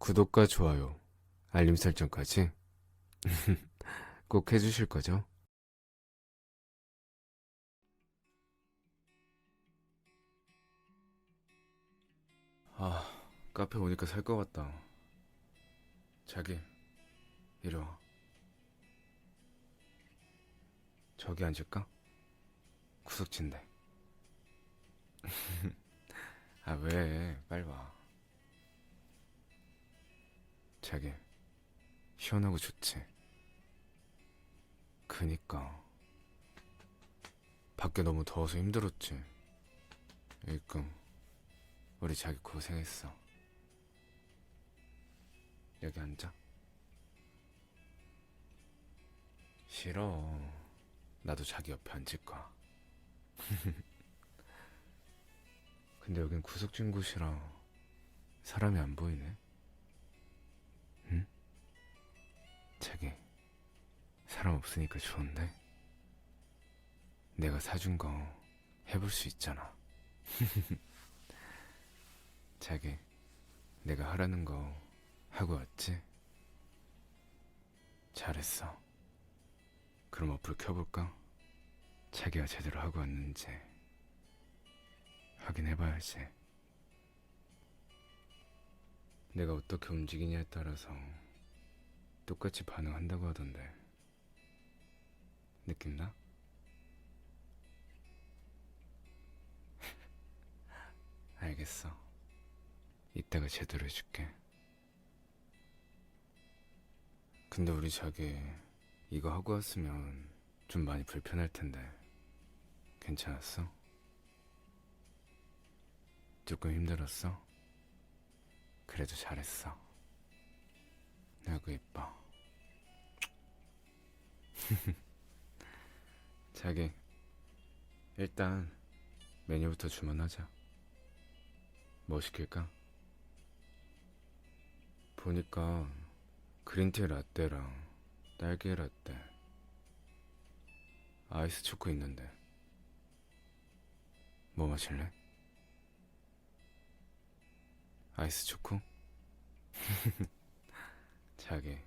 구독과 좋아요, 알림 설정까지 꼭 해주실 거죠? 아, 카페 오니까 살 것 같다. 자기, 이리 와. 저기 앉을까? 구석진데. 아, 왜? 빨리 와. 자기, 시원하고 좋지? 그니까. 밖에 너무 더워서 힘들었지? 일끔, 우리 자기 고생했어. 여기 앉아. 싫어. 나도 자기 옆에 앉을 거야. 근데 여긴 구석진 곳이라 사람이 안 보이네. 자기, 사람 없으니까 좋은데? 내가 사준 거 해볼 수 있잖아. 자기, 내가 하라는 거 하고 왔지? 잘했어. 그럼 어플 켜볼까? 자기가 제대로 하고 왔는지 확인해봐야지. 내가 어떻게 움직이냐에 따라서 똑같이 반응한다고 하던데. 나? 알겠어. 이따가 제대로 해줄게. 근데 우리 자기 이거 하고 왔으면 좀 많이 불편할 텐데 괜찮았어? 조금 힘들었어? 그래도 잘했어. 아이고 이뻐. 자기 일단 메뉴부터 주문하자. 뭐 시킬까? 보니까 그린티 라떼랑 딸기 라떼, 아이스 초코 있는데 뭐 마실래? 아이스 초코? 자기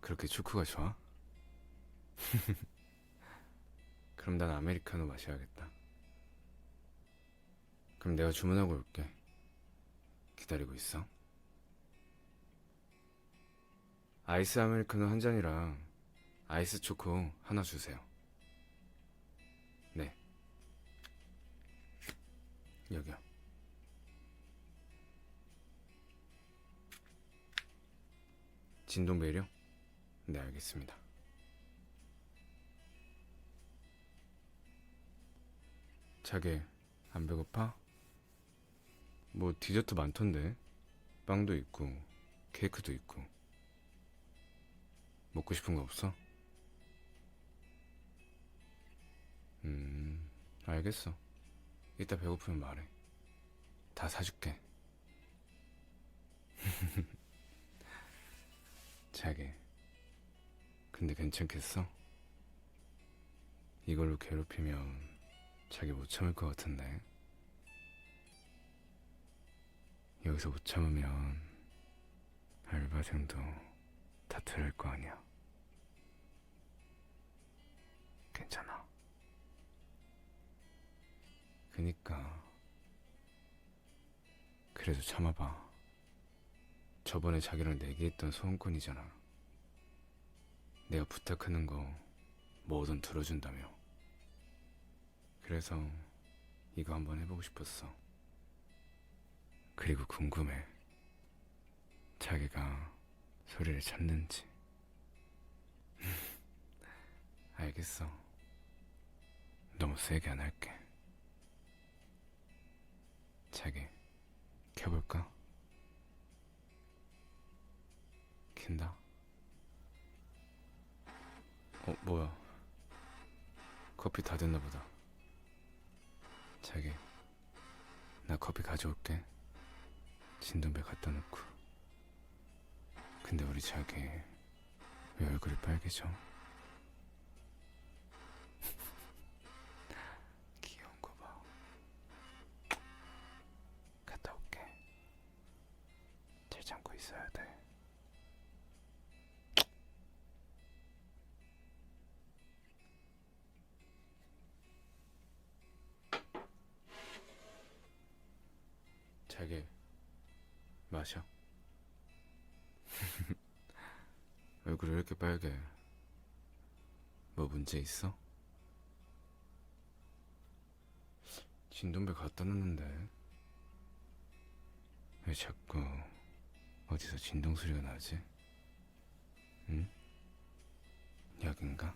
그렇게 초코가 좋아? 그럼 난 아메리카노 마셔야겠다. 그럼 내가 주문하고 올게. 기다리고 있어. 아이스 아메리카노 한 잔이랑 아이스 초코 하나 주세요. 네. 여기요. 진동 배려? 네, 알겠습니다. 자기, 안 배고파? 뭐 디저트 많던데. 빵도 있고, 케이크도 있고. 먹고 싶은 거 없어? 음, 알겠어. 이따 배고프면 말해. 다 사줄게. 자기, 근데 괜찮겠어? 이걸로 괴롭히면 자기 못 참을 것 같은데. 여기서 못 참으면 알바생도 다 들을 거 아니야. 괜찮아. 그니까. 그래도 참아봐. 저번에 자기랑 내기했던 소원권이잖아. 내가 부탁하는 거 뭐든 들어준다며. 그래서 이거 한번 해보고 싶었어. 그리고 궁금해. 자기가 소리를 참는지. 알겠어. 너무 세게 안 할게. 자기, 켜볼까? 킨다. 어, 뭐야. 커피 다 됐나 보다. 자기, 나 커피 가져올게. 진동배 갖다 놓고. 근데 우리 자기 왜 얼굴이 빨개져? 귀여운 거 봐. 갔다 올게. 잘 참고 있어. 있어야 돼. 자기 마셔. 얼굴이 왜 이렇게 빨개? 뭐 문제 있어? 진동배 갖다 놨는데 왜 자꾸 어디서 진동 소리가 나지? 응? 여긴가?